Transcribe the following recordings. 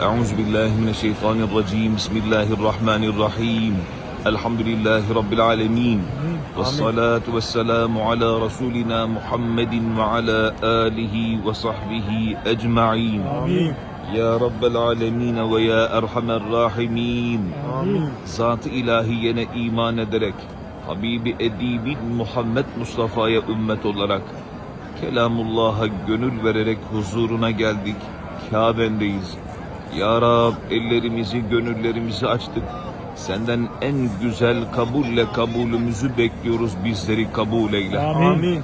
أعوذ بالله من الشيطان الرجيم بسم الله الرحمن الرحيم الحمد لله رب العالمين والصلاة والسلام على رسولنا محمد وعلى آله وصحبه أجمعين Amin. Ya Rabbel Alemin ve ya Erhamer Rahimin. Amin. Zat-ı ilahiyene iman ederek Habibi Edibin Muhammed Mustafa'ya ümmet olarak Kelamullah'a gönül vererek huzuruna geldik. Kabe'ndeyiz. Ya Rab ellerimizi, gönüllerimizi açtık. Senden en güzel kabulle kabulümüzü bekliyoruz. Bizleri kabul eyle. Amin.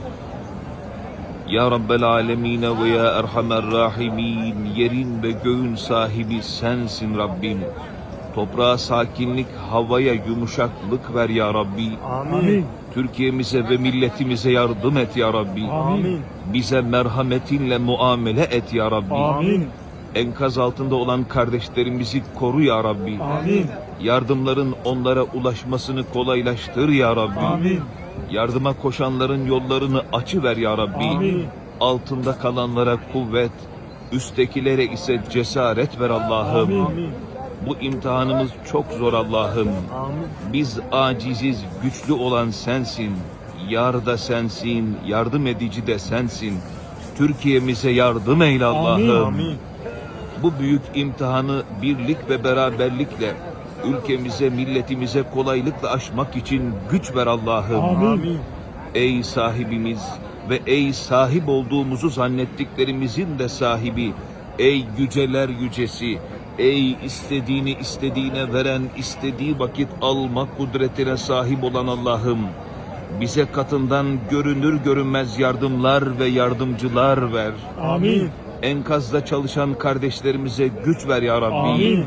Ya Rabbel Alemine ve ya Erhamer Rahimin Yerin ve göğün sahibi sensin Rabbim Toprağa sakinlik, havaya yumuşaklık ver ya Rabbi Amin. Türkiye'mize ve milletimize yardım et ya Rabbi Amin. Bize merhametinle muamele et ya Rabbi Amin. Enkaz altında olan kardeşlerimizi koru ya Rabbi Amin. Yardımların onlara ulaşmasını kolaylaştır ya Rabbi Amin. Yardıma koşanların yollarını açıver ya Rabbi. Amin. Altında kalanlara kuvvet, üsttekilere ise cesaret ver Allah'ım. Amin. Bu imtihanımız çok zor Allah'ım. Amin. Biz aciziz, güçlü olan sensin. Yar da sensin, yardım edici de sensin. Türkiye'mize yardım eyle Allah'ım. Bu büyük imtihanı birlik ve beraberlikle ülkemize, milletimize kolaylıkla aşmak için güç ver Allah'ım. Amin. Ey sahibimiz ve ey sahip olduğumuzu zannettiklerimizin de sahibi, ey yüceler yücesi, ey istediğini istediğine veren, istediği vakit alma kudretine sahip olan Allah'ım, bize katından görünür görünmez yardımlar ve yardımcılar ver. Amin. Enkazda çalışan kardeşlerimize güç ver ya Rabbi. Amin.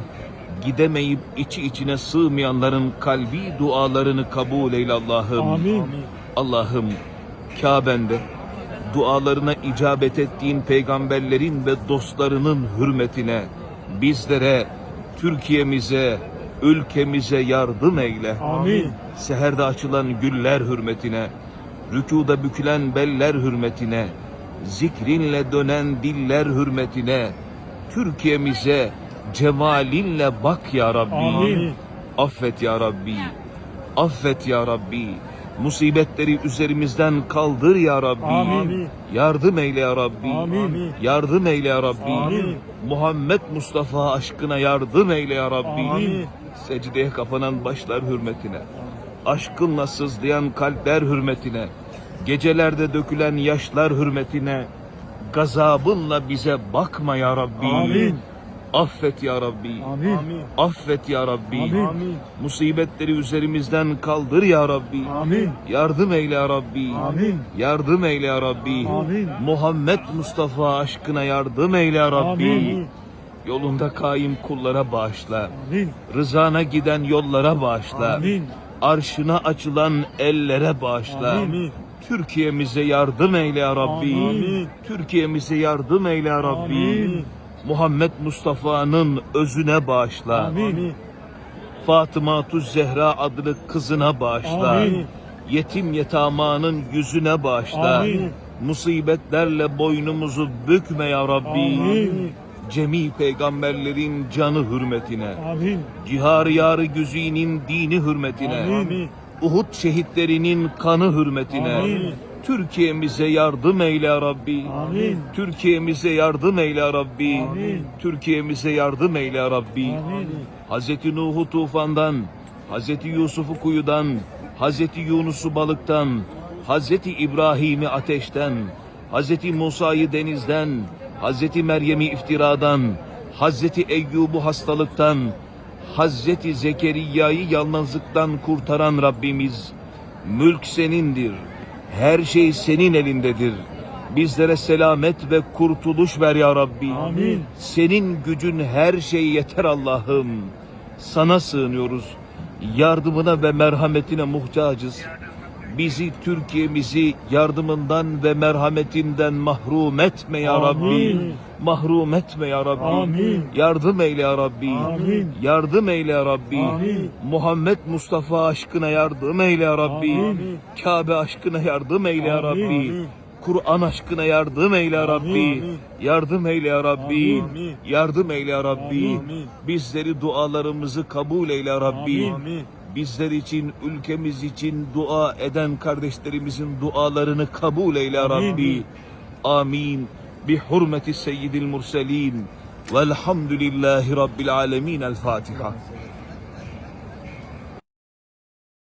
Gidemeyip içi içine sığmayanların kalbi dualarını kabul eyle Allah'ım. Amin. Allah'ım Kabe'nde dualarına icabet ettiğin peygamberlerin ve dostlarının hürmetine bizlere, Türkiye'mize, ülkemize yardım eyle. Amin. Seherde açılan güller hürmetine, rükuda bükülen beller hürmetine, zikrinle dönen diller hürmetine, Türkiye'mize cemalinle bak ya Rabbi. Amin. Affet ya Rabbi. Affet ya Rabbi. Musibetleri üzerimizden kaldır ya Rabbi. Amin. Yardım eyle ya Rabbi. Amin. Yardım eyle ya Rabbi. Amin. Muhammed Mustafa aşkına yardım eyle ya Rabbi. Amin. Secdeye kapanan başlar hürmetine. Aşkınla sızlayan kalpler hürmetine. Gecelerde dökülen yaşlar hürmetine. Gazabınla bize bakma ya Rabbi. Amin. Affet ya Rabbi. Amin. Affet ya Rabbi. Amin. Musibetleri üzerimizden kaldır ya Rabbi. Amin. Yardım eyle ya Rabbi. Amin. Yardım eyle ya Rabbi. Amin. Muhammed Mustafa aşkına yardım eyle ya Rabbi. Amin. Yolunda kaim kullara bağışla. Amin. Rızana giden yollara bağışla. Amin. Arşına açılan ellere bağışla. Amin. Türkiye'mize yardım eyle ya Rabbi. Amin. Türkiye'mize yardım eyle ya Rabbi. Amin. Muhammed Mustafa'nın özüne bağışla. Amin. Fatıma Tuz Zehra adlı kızına bağışla. Amin. Yetim yetamanın yüzüne bağışla. Amin. Musibetlerle boynumuzu bükme ya Rabbi. Amin. Cemi peygamberlerin canı hürmetine. Amin. Cihar yarı güzinin dini hürmetine. Amin. Uhud şehitlerinin kanı hürmetine. Amin. Türkiye'mize yardım eyle Rabbi. Amin. Türkiye'mize yardım eyle Rabbi. Amin. Türkiye'mize yardım eyle Rabbi. Amin. Hazreti Nuh'u tufandan, Hazreti Yusuf'u kuyudan, Hazreti Yunus'u balıktan, Hazreti İbrahim'i ateşten, Hazreti Musa'yı denizden, Hazreti Meryem'i iftiradan, Hazreti Eyyub'u hastalıktan, Hazreti Zekeriya'yı yalnızlıktan kurtaran Rabbimiz, mülk senindir, her şey senin elindedir. Bizlere selamet ve kurtuluş ver ya Rabbi. Amin. Senin gücün her şey yeter Allah'ım. Sana sığınıyoruz. Yardımına ve merhametine muhtacız. Bizi, Türkiye'mizi yardımından ve merhametinden mahrum etme ya Amin. Rabbi. Mahrum etme ya Rabbi. Amin. Yardım eyle ya Rabbi. Amin. Yardım eyle ya Rabbi. Amin. Muhammed Mustafa aşkına yardım eyle ya Rabbi. Amin. Kabe aşkına yardım eyle ya Amin. Rabbi. Amin. Kur'an aşkına yardım eyle ya Rabbi. amin. Yardım eyle ya Rabbi. Amin. Yardım eyle ya Rabbi. Amin. Bizleri dualarımızı kabul eyle ya Rabbi. Amin. Bizler için, ülkemiz için dua eden kardeşlerimizin dualarını kabul eyle. Rabbi. Amin. Bi hurmeti seyyidil murselin. Velhamdülillahi Rabbil alemin. El Fatiha.